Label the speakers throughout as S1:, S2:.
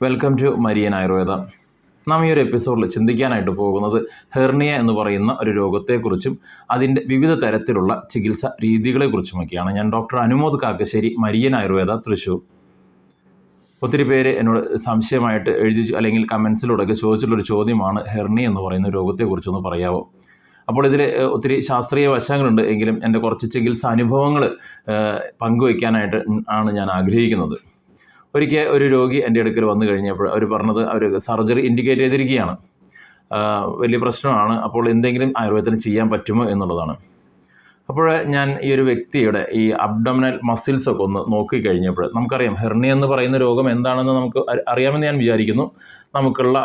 S1: Welcome to Marian Ayurveda നാം ഈ ഒരു എപ്പിസോഡിൽ ചിന്തിക്കാനായിട്ട് പോകുന്നത് ഹെർണിയ എന്ന് പറയുന്ന ഒരു രോഗത്തെക്കുറിച്ചും അതിന്റെ വിവിധ തരത്തിലുള്ള ചികിത്സ രീതികളെക്കുറിച്ചുമൊക്കെയാണ്. ഞാൻ ഡോക്ടർ അനുമോദ് കാക്കശ്ശേരി മരിയൻ ആയുർവേദ തൃശ്ശൂർ ഒത്തിരി പേര് എന്നോട് സംശയമായിട്ട് എഴുതി അല്ലെങ്കിൽ കമൻസിലൂടെയൊക്കെ ചോദിച്ചിട്ടുള്ളൊരു ചോദ്യമാണ് ഹെർണി എന്ന് പറയുന്ന രോഗത്തെക്കുറിച്ചൊന്ന് പറയാമോ അപ്പോൾ ഇതിൽ ഒത്തിരി ശാസ്ത്രീയ വശങ്ങളുണ്ട് എങ്കിലും എന്റെ കുറച്ച് ചികിത്സാ അനുഭവങ്ങൾ പങ്കുവയ്ക്കാനായിട്ട് ആണ് ഞാൻ ആഗ്രഹിക്കുന്നത്. ഒരിക്കൽ ഒരു രോഗി എന്റെ അടുക്കൽ വന്നു കഴിഞ്ഞപ്പോൾ അവർ പറഞ്ഞത് അവർ സർജറി ഇൻഡിക്കേറ്റ് ചെയ്തിരിക്കുകയാണ്. വലിയ പ്രശ്നമാണ്. അപ്പോൾ എന്തെങ്കിലും ആയുർവേദത്തിന് ചെയ്യാൻ പറ്റുമോ എന്നുള്ളതാണ്. അപ്പോൾ ഞാൻ ഈ ഒരു വ്യക്തിയുടെ ഈ അബ്ഡമിനൽ മസിൽസ് ഒക്കെ ഒന്ന് നോക്കി കഴിഞ്ഞപ്പോൾ നമുക്കറിയാം ഹെർണി എന്ന് പറയുന്ന രോഗം എന്താണെന്ന് നമുക്ക് അറി- അറിയാമെന്ന് ഞാൻ വിചാരിക്കുന്നു. നമുക്കുള്ള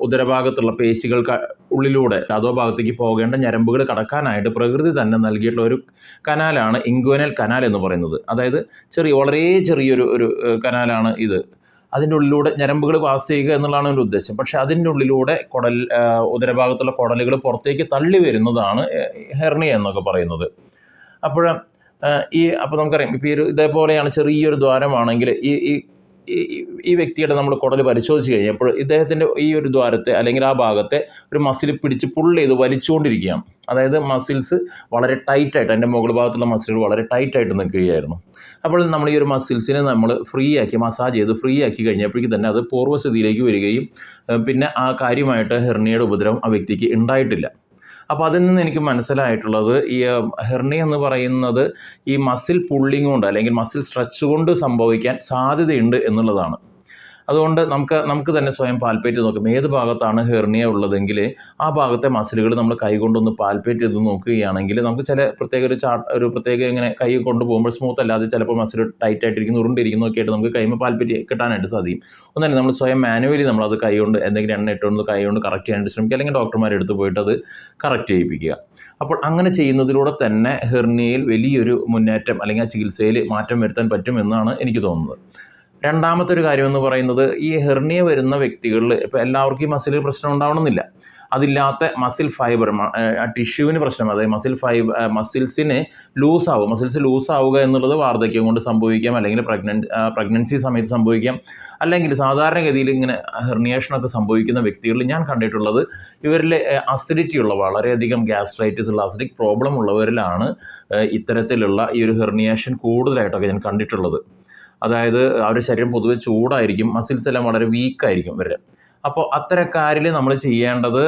S1: ഉദരഭാഗത്തുള്ള പേശികൾക്ക് ഉള്ളിലൂടെ അതോ ഭാഗത്തേക്ക് പോകേണ്ട ഞരമ്പുകൾ കടക്കാനായിട്ട് പ്രകൃതി തന്നെ നൽകിയിട്ടുള്ള ഒരു കനാലാണ് ഇൻഗ്വനൽ കനാൽ എന്ന് പറയുന്നത്. അതായത് ചെറിയ വളരെ ചെറിയൊരു ഒരു കനാലാണ് ഇത്. അതിന്റെ ഉള്ളിലൂടെ ഞരമ്പുകൾ പാസ് ചെയ്യുക എന്നുള്ളതാണ് എന്റെ ഉദ്ദേശം. പക്ഷെ അതിന്റെ ഉള്ളിലൂടെ കുടൽ ഉദരഭാഗത്തുള്ള കുടലുകൾ പുറത്തേക്ക് തള്ളി വരുന്നതാണ് ഹെർണിയ എന്നൊക്കെ പറയുന്നത്. അപ്പോൾ ഈ അപ്പോൾ നമുക്കറിയാം ഇപ്പോൾ ഈ ഒരു ഇതേപോലെയാണ് ചെറിയൊരു ദ്വാരമാണെങ്കിൽ ഈ ഈ ഈ- വ്യക്തിയുടെ നമ്മൾ കുടൽ പരിശോധിച്ച് കഴിഞ്ഞപ്പോൾ ഇദ്ദേഹത്തിന്റെ ഈ ഒരു ദ്വാരത്തെ അല്ലെങ്കിൽ ആ ഭാഗത്തെ ഒരു മസിൽ പിടിച്ച് പുള്ള് ചെയ്ത് വലിച്ചുകൊണ്ടിരിക്കുകയാണ്. അതായത് മസിൽസ് വളരെ ടൈറ്റായിട്ട് അതിന്റെ മുകൾ ഭാഗത്തുള്ള മസിലുകൾ വളരെ ടൈറ്റായിട്ട് നിൽക്കുകയായിരുന്നു. അപ്പോൾ നമ്മൾ ഈ ഒരു മസിൽസിനെ നമ്മൾ ഫ്രീ ആക്കി മസാജ് ചെയ്ത് ഫ്രീ ആക്കി കഴിഞ്ഞപ്പോഴേക്കും തന്നെ അത് പൂർവസ്ഥിതിയിലേക്ക് വരികയും പിന്നെ ആ കാര്യമായിട്ട് ഹെർണിയുടെ ഉപദ്രവം ആ വ്യക്തിക്ക് ഉണ്ടായിട്ടില്ല. അപ്പോൾ അതിൽ നിന്ന് എനിക്ക് മനസ്സിലായിട്ടുള്ളത് ഈ ഹെർണി എന്ന് പറയുന്നത് ഈ മസിൽ പുള്ളിങ് കൊണ്ട് അല്ലെങ്കിൽ മസിൽ സ്ട്രെച്ച് കൊണ്ട് സംഭവിക്കാൻ സാധ്യതയുണ്ട് എന്നുള്ളതാണ്. അതുകൊണ്ട് നമുക്ക് നമുക്ക് തന്നെ സ്വയം പാൽപ്പേറ്റ് നോക്കാം. ഏത് ഭാഗത്താണ് ഹെർണിയ ഉള്ളതെങ്കിൽ ആ ഭാഗത്തെ മസിലുകൾ നമ്മൾ കൈ കൊണ്ടൊന്ന് പാൽപ്പേറ്റ് ചെയ്ത് നോക്കുകയാണെങ്കിൽ നമുക്ക് ചില പ്രത്യേക ഒരു ചാ ഒരു പ്രത്യേക ഇങ്ങനെ കൈ കൊണ്ട് പോകുമ്പോൾ സ്മൂത്ത് അല്ലാതെ ചിലപ്പോൾ മസിൽ ടൈറ്റ് ആയിട്ടിരിക്കുന്നു ഉരുണ്ടിരിക്കുന്നു ഒക്കെ ആയിട്ട് നമുക്ക് കൈമ പാൽപ്പേറ്റ് കിട്ടാനായിട്ട് സാധിക്കും. ഒന്നല്ല നമ്മൾ സ്വയം മാനുവലി നമ്മളത് കൈ കൊണ്ട് എന്തെങ്കിലും എണ്ണ ഇട്ടുകൊണ്ട് കൈ കൊണ്ട് കറക്റ്റ് ചെയ്യാനായിട്ട് ശ്രമിക്കുക. അല്ലെങ്കിൽ ഡോക്ടർമാരെ അടുത്ത് പോയിട്ട് അത് കറക്റ്റ് ചെയ്യിപ്പിക്കുക. അപ്പോൾ അങ്ങനെ ചെയ്യുന്നതിലൂടെ തന്നെ ഹെർണിയയിൽ വലിയൊരു മുന്നേറ്റം അല്ലെങ്കിൽ ആ ചികിത്സയിൽ മാറ്റം വരുത്താൻ പറ്റുമെന്നാണ് എനിക്ക് തോന്നുന്നത്. രണ്ടാമത്തെ ഒരു കാര്യം എന്ന് പറയുന്നത് ഈ ഹെർണിയ വരുന്ന വ്യക്തികളിൽ ഇപ്പോൾ എല്ലാവർക്കും ഈ മസിൽ പ്രശ്നം ഉണ്ടാവണമെന്നില്ല. അതില്ലാത്ത മസിൽ ഫൈബർ ആ ടിഷ്യൂവിന് പ്രശ്നം. അതായത് മസിൽ ഫൈബർ മസിൽസിന് ലൂസ് ആവുക മസിൽസ് ലൂസ് ആവുക എന്നുള്ളത് വാർദ്ധക്യം കൊണ്ട് സംഭവിക്കാം. അല്ലെങ്കിൽ പ്രഗ്നൻ പ്രഗ്നൻസി സമയത്ത് സംഭവിക്കാം. അല്ലെങ്കിൽ സാധാരണഗതിയിൽ ഇങ്ങനെ ഹെർണിയേഷനൊക്കെ സംഭവിക്കുന്ന വ്യക്തികളിൽ ഞാൻ കണ്ടിട്ടുള്ളത് ഇവരിൽ അസിഡിറ്റി ഉള്ള വളരെയധികം ഗ്യാസ്ട്രൈറ്റിസ് ഉള്ള അസിഡിക് പ്രോബ്ലം ഉള്ളവരിലാണ് ഇത്തരത്തിലുള്ള ഈ ഒരു ഹെർണിയേഷൻ കൂടുതലായിട്ടൊക്കെ ഞാൻ കണ്ടിട്ടുള്ളത്. അതായത് അവരുടെ ശരീരം പൊതുവെ ചൂടായിരിക്കും മസിൽസ് എല്ലാം വളരെ വീക്കായിരിക്കും ഇവരുടെ. അപ്പോൾ അത്തരക്കാരിൽ നമ്മൾ ചെയ്യേണ്ടത്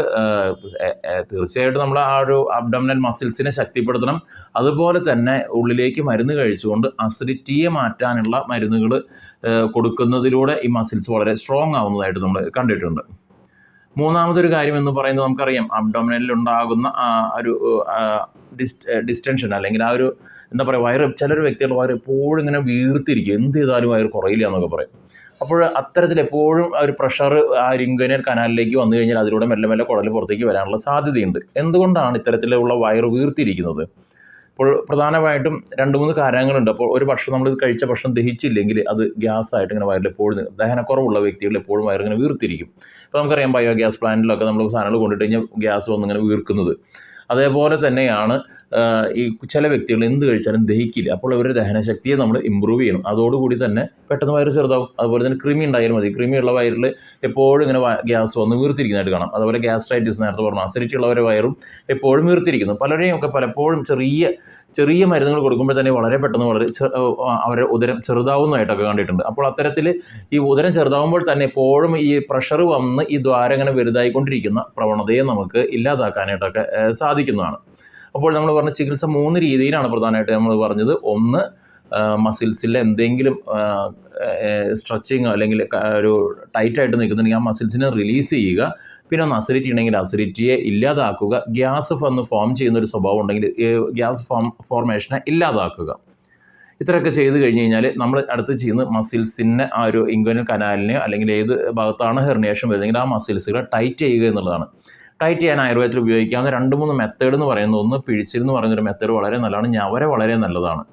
S1: തീർച്ചയായിട്ടും നമ്മൾ ആ ഒരു അബ്ഡമിനൽ മസിൽസിനെ ശക്തിപ്പെടുത്തണം. അതുപോലെ തന്നെ ഉള്ളിലേക്ക് മരുന്ന് കഴിച്ചുകൊണ്ട് അസിഡിറ്റിയെ മാറ്റാനുള്ള മരുന്നുകൾ കൊടുക്കുന്നതിലൂടെ ഈ മസിൽസ് വളരെ സ്ട്രോങ് ആവുന്നതായിട്ട് നമ്മൾ കണ്ടിട്ടുണ്ട്. മൂന്നാമതൊരു കാര്യം എന്ന് പറയുന്നത് നമുക്കറിയാം. അബ്ഡോമിനലിൽ ഉണ്ടാകുന്ന ഒരു ഡിസ്റ്റ് ഡിസ്റ്റൻഷൻ അല്ലെങ്കിൽ ആ ഒരു എന്താ പറയുക വയറ് ചിലർ വ്യക്തികളുടെ വയറ് എപ്പോഴും ഇങ്ങനെ വീർത്തിരിക്കും. എന്ത് ചെയ്താലും വയറ് കുറയില്ല എന്നൊക്കെ പറയും. അപ്പോൾ അത്തരത്തിൽ എപ്പോഴും ആ ഒരു പ്രഷർ ആ രിങ്കനൽ കനാലിലേക്ക് വന്നു കഴിഞ്ഞാൽ അതിലൂടെ മെല്ലെ മെല്ലെ കുടൽ പുറത്തേക്ക് വരാനുള്ള സാധ്യതയുണ്ട്. എന്തുകൊണ്ടാണ് ഇത്തരത്തിലുള്ള വയറ് വീർത്തിരിക്കുന്നത്? ഇപ്പോൾ പ്രധാനമായിട്ടും രണ്ട് മൂന്ന് കാരണങ്ങളുണ്ട്. അപ്പോൾ ഒരു ഭക്ഷണം നമ്മൾ കഴിച്ച ഭക്ഷണം ദഹിച്ചില്ലെങ്കിൽ അത് ഗ്യാസായിട്ട് ഇങ്ങനെ വയറിൽ എപ്പോഴും ദഹനക്കുറവുള്ള വ്യക്തികൾ എപ്പോഴും വയറിങ്ങനെ വീർത്തിരിക്കും. ഇപ്പോൾ നമുക്കറിയാം ബയോഗ്യാസ് പ്ലാന്റിലൊക്കെ നമ്മൾ സാധനങ്ങൾ കൊണ്ടിട്ട് കഴിഞ്ഞാൽ ഗ്യാസ് വന്നിങ്ങനെ വീർക്കുന്നത്. അതേപോലെ തന്നെയാണ് ഈ ചില വ്യക്തികൾ എന്ത് കഴിച്ചാലും ദഹിക്കില്ല. അപ്പോൾ അവരുടെ ദഹനശക്തിയെ നമ്മൾ ഇമ്പ്രൂവ് ചെയ്യണം. അതോടുകൂടി തന്നെ പെട്ടെന്ന് വയറ് ചെറുതാവും. അതുപോലെ തന്നെ കൃമി ഉണ്ടായാലും മതി. കൃമിയുള്ള വയറിൽ എപ്പോഴും ഇങ്ങനെ ഗ്യാസ് വന്ന് വീർത്തിരിക്കുന്നതായിട്ട് കാണാം. അതുപോലെ ഗ്യാസ്ട്രൈറ്റിസ് നേരത്തെ പറഞ്ഞു അസിഡിറ്റി ഉള്ളവരുടെ വയറും എപ്പോഴും വീർത്തിരിക്കുന്നു. പലരെയും ഒക്കെ പലപ്പോഴും ചെറിയ ചെറിയ മരുന്നുകൾ കൊടുക്കുമ്പോൾ തന്നെ വളരെ പെട്ടെന്ന് വളരെ അവരെ ഉദരം ചെറുതാവുന്നതായിട്ടൊക്കെ കണ്ടിട്ടുണ്ട്. അപ്പോൾ അത്തരത്തിൽ ഈ ഉദരം ചെറുതാവുമ്പോൾ തന്നെ എപ്പോഴും ഈ പ്രഷർ വന്ന് ഈ ദ്വാരം ഇങ്ങനെ വലുതായിക്കൊണ്ടിരിക്കുന്ന പ്രവണതയെ നമുക്ക് ഇല്ലാതാക്കാനായിട്ടൊക്കെ സാധിക്കുന്നതാണ്. അപ്പോൾ നമ്മൾ പറഞ്ഞ ചികിത്സ മൂന്ന് രീതിയിലാണ് പ്രധാനമായിട്ട് നമ്മൾ പറഞ്ഞത്. ഒന്ന് മസിൽസിൽ എന്തെങ്കിലും സ്ട്രെച്ചിങ് അല്ലെങ്കിൽ ഒരു ടൈറ്റായിട്ട് നിൽക്കുന്നുണ്ടെങ്കിൽ ആ മസിൽസിനെ റിലീസ് ചെയ്യുക. പിന്നെ ഒന്ന് അസിഡിറ്റി ഉണ്ടെങ്കിൽ അസിഡിറ്റിയെ ഇല്ലാതാക്കുക. ഗ്യാസ് വന്ന് ഫോം ചെയ്യുന്ന ഒരു സ്വഭാവം ഉണ്ടെങ്കിൽ ഗ്യാസ് ഫോം ഫോർമേഷനെ ഇല്ലാതാക്കുക. ഇത്രയൊക്കെ ചെയ്ത് കഴിഞ്ഞ് കഴിഞ്ഞാൽ നമ്മൾ അടുത്ത് ചെയ്യുന്ന മസിൽസിന്റെ ആ ഒരു ഇൻഗോനൽ കനാലിനെ അല്ലെങ്കിൽ ഏത് ഭാഗത്താണ് ഹെർണിയേഷൻ വരുന്നതെങ്കിൽ ആ മസിൽസുകളെ ടൈറ്റ് ചെയ്യുക എന്നുള്ളതാണ്. ടൈറ്റ് ചെയ്യാൻ ആയുർവേദത്തിൽ ഉപയോഗിക്കാവുന്ന രണ്ട് മൂന്ന് മെത്തേഡ് എന്ന് പറയുന്നത് ഒന്ന് പിഴിച്ചിൽ എന്ന് പറയുന്നൊരു മെത്തേഡ് വളരെ നല്ലതാണ്. ഞവര വളരെ നല്ലതാണ്.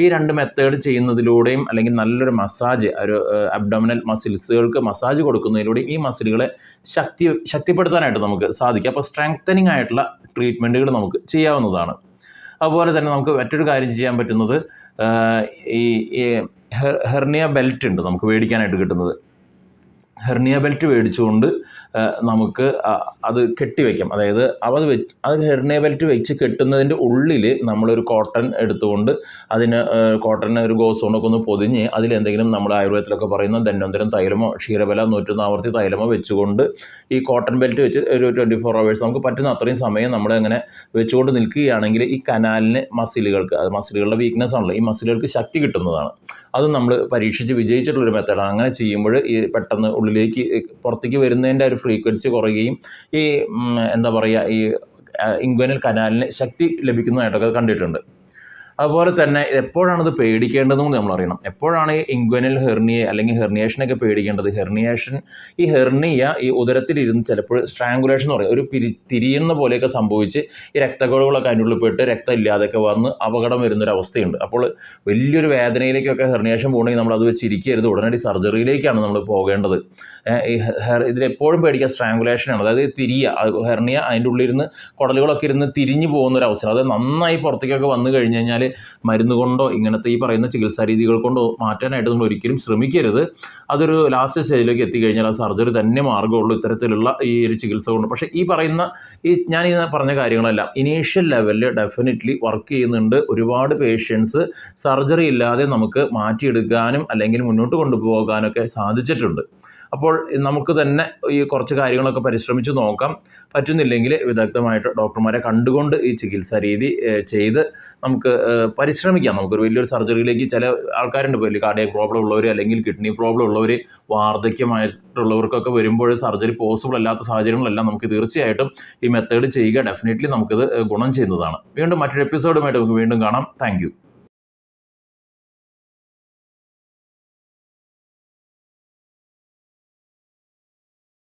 S1: ഈ രണ്ട് മെത്തേഡ് ചെയ്യുന്നതിലൂടെയും അല്ലെങ്കിൽ നല്ലൊരു മസാജ് ഒരു അബ്ഡോമിനൽ മസിൽസുകൾക്ക് മസാജ് കൊടുക്കുന്നതിലൂടെയും ഈ മസിലുകളെ ശക്തി ശക്തിപ്പെടുത്താനായിട്ട് നമുക്ക് സാധിക്കും. അപ്പോൾ സ്ട്രെങ്തനിങ് ആയിട്ടുള്ള ട്രീറ്റ്മെന്റുകൾ നമുക്ക് ചെയ്യാവുന്നതാണ്. അതുപോലെ തന്നെ നമുക്ക് മറ്റൊരു കാര്യം ചെയ്യാൻ പറ്റുന്നത് ഈ ഹെർണിയ ബെൽറ്റ് ഉണ്ട് നമുക്ക് മേടിക്കാനായിട്ട് കിട്ടുന്നത്. ഹെർണിയ ബെൽറ്റ് മേടിച്ചുകൊണ്ട് നമുക്ക് അത് കെട്ടിവെക്കാം. അതായത് അത് വെച്ച് അത് ഹെർണിയ ബെൽറ്റ് വെച്ച് കെട്ടുന്നതിന്റെ ഉള്ളിൽ നമ്മളൊരു കോട്ടൺ എടുത്തുകൊണ്ട് അതിന് കോട്ടണിനെ ഒരു ഗോസ് കൊണ്ടൊക്കെ ഒന്ന് പൊതിഞ്ഞ് അതിലെന്തെങ്കിലും നമ്മൾ ആയുർവേദത്തിലൊക്കെ പറയുന്ന ധന്വന്തരം തൈലമോ ക്ഷീരബല നൂറ്റൊന്നാവർത്തി തൈലമോ വെച്ചുകൊണ്ട് ഈ കോട്ടൺ ബെൽറ്റ് വെച്ച് ഒരു ട്വന്റി ഫോർ അവേഴ്സ് നമുക്ക് പറ്റുന്ന അത്രയും സമയം നമ്മൾ അങ്ങനെ വെച്ചുകൊണ്ട് നിൽക്കുകയാണെങ്കിൽ ഈ കനാലിന് മസിലുകൾക്ക് അത് മസിലുകളുടെ വീക്ക്നെസ് ആണല്ലോ ഈ മസിലുകൾക്ക് ശക്തി കിട്ടുന്നതാണ്. അത് നമ്മൾ പരീക്ഷിച്ച് വിജയിച്ചിട്ടുള്ളൊരു മെത്തേഡാണ് അങ്ങനെ ചെയ്യുമ്പോൾ ഈ പെട്ടെന്ന് ഉള്ളിലേക്ക് പുറത്തേക്ക് വരുന്നതിന്റെ ഒരു ഫ്രീക്വൻസി കുറയുകയും ഈ എന്താ പറയുക ഈ ഇൻഗ്വനൽ കനാലിന് ശക്തി ലഭിക്കുന്നതായിട്ടൊക്കെ കണ്ടിട്ടുണ്ട്. അതുപോലെ തന്നെ എപ്പോഴാണ് ഇത് പേടിക്കേണ്ടതെന്ന് കൂടി നമ്മൾ അറിയണം. എപ്പോഴാണ് ഈ ഇൻഗ്വനൽ ഹെർണിയ അല്ലെങ്കിൽ ഹെർണിയേഷനൊക്കെ പേടിക്കേണ്ടത്? ഹെർണിയേഷൻ ഈ ഹെർണിയ ഈ ഉദരത്തിലിരുന്ന് ചിലപ്പോൾ സ്ട്രാങ്കുലേഷൻ എന്ന് പറയും. ഒരു പിരി തിരിയുന്ന പോലെയൊക്കെ സംഭവിച്ച് ഈ രക്തക്കുഴകളൊക്കെ അതിന്റെ ഉള്ളിൽ പോയിട്ട് രക്തം ഇല്ലാതെയൊക്കെ വന്ന് അപകടം വരുന്നൊരവസ്ഥയുണ്ട്. അപ്പോൾ വലിയൊരു വേദനയിലേക്കൊക്കെ ഹെർണിയേഷൻ പോകണമെങ്കിൽ നമ്മൾ അത് വെച്ചിരിക്കരുത്. ഉടനടി സർജറിയിലേക്കാണ് നമ്മൾ പോകേണ്ടത്. ഈ ഹെർ ഇതിലെപ്പോഴും പേടിക്കുക സ്ട്രാങ്കുലേഷനാണ്. അതായത് തിരിയ ഹെർണിയ അതിന്റെ ഉള്ളിൽ ഇരുന്ന് കുടലുകളൊക്കെ ഇരുന്ന് തിരിഞ്ഞു പോകുന്ന ഒരു അവസരം അത് നന്നായി പുറത്തേക്കൊക്കെ വന്നു കഴിഞ്ഞ് കഴിഞ്ഞാൽ മരുന്ന് കൊണ്ടോ ഇങ്ങനത്തെ ഈ പറയുന്ന ചികിത്സാ രീതികൾ കൊണ്ടോ മാറ്റാനായിട്ട് നമ്മൾ ഒരിക്കലും ശ്രമിക്കരുത്. അതൊരു ലാസ്റ്റ് സ്റ്റേജിലേക്ക് എത്തിക്കഴിഞ്ഞാൽ ആ സർജറി തന്നെ മാർഗമുള്ളൂ ഇത്തരത്തിലുള്ള ഈ ഒരു ചികിത്സ കൊണ്ട്. പക്ഷേ ഈ പറയുന്ന ഈ ഞാൻ ഈ പറഞ്ഞ കാര്യങ്ങളെല്ലാം ഇനീഷ്യൽ ലെവലിൽ ഡെഫിനറ്റ്ലി വർക്ക് ചെയ്യുന്നുണ്ട്. ഒരുപാട് പേഷ്യൻസ് സർജറി ഇല്ലാതെ നമുക്ക് മാറ്റിയെടുക്കാനും അല്ലെങ്കിൽ മുന്നോട്ട് കൊണ്ടുപോകാനൊക്കെ സാധിച്ചിട്ടുണ്ട്. അപ്പോൾ നമുക്ക് തന്നെ ഈ കുറച്ച് കാര്യങ്ങളൊക്കെ പരിശ്രമിച്ച് നോക്കാം. പറ്റുന്നില്ലെങ്കിൽ വിദഗ്ധമായിട്ട് ഡോക്ടർമാരെ കണ്ടുകൊണ്ട് ഈ ചികിത്സാ രീതി ചെയ്ത് നമുക്ക് പരിശ്രമിക്കാം. നമുക്കൊരു വലിയൊരു സർജറിയിലേക്ക് ചില ആൾക്കാരുണ്ട്. ഇപ്പോൾ കാർഡിയക് പ്രോബ്ലം ഉള്ളവർ അല്ലെങ്കിൽ കിഡ്നി പ്രോബ്ലം ഉള്ളവർ വാർദ്ധക്യമായിട്ടുള്ളവർക്കൊക്കെ വരുമ്പോൾ സർജറി പോസിബിൾ അല്ലാത്ത സാഹചര്യങ്ങളെല്ലാം നമുക്ക് തീർച്ചയായിട്ടും ഈ മെത്തേഡ് ചെയ്യുക. ഡെഫിനറ്റ്ലി നമുക്കിത് ഗുണം ചെയ്യുന്നതാണ്. വീണ്ടും മറ്റൊരു എപ്പിസോഡുമായിട്ട് നമുക്ക് വീണ്ടും കാണാം. താങ്ക്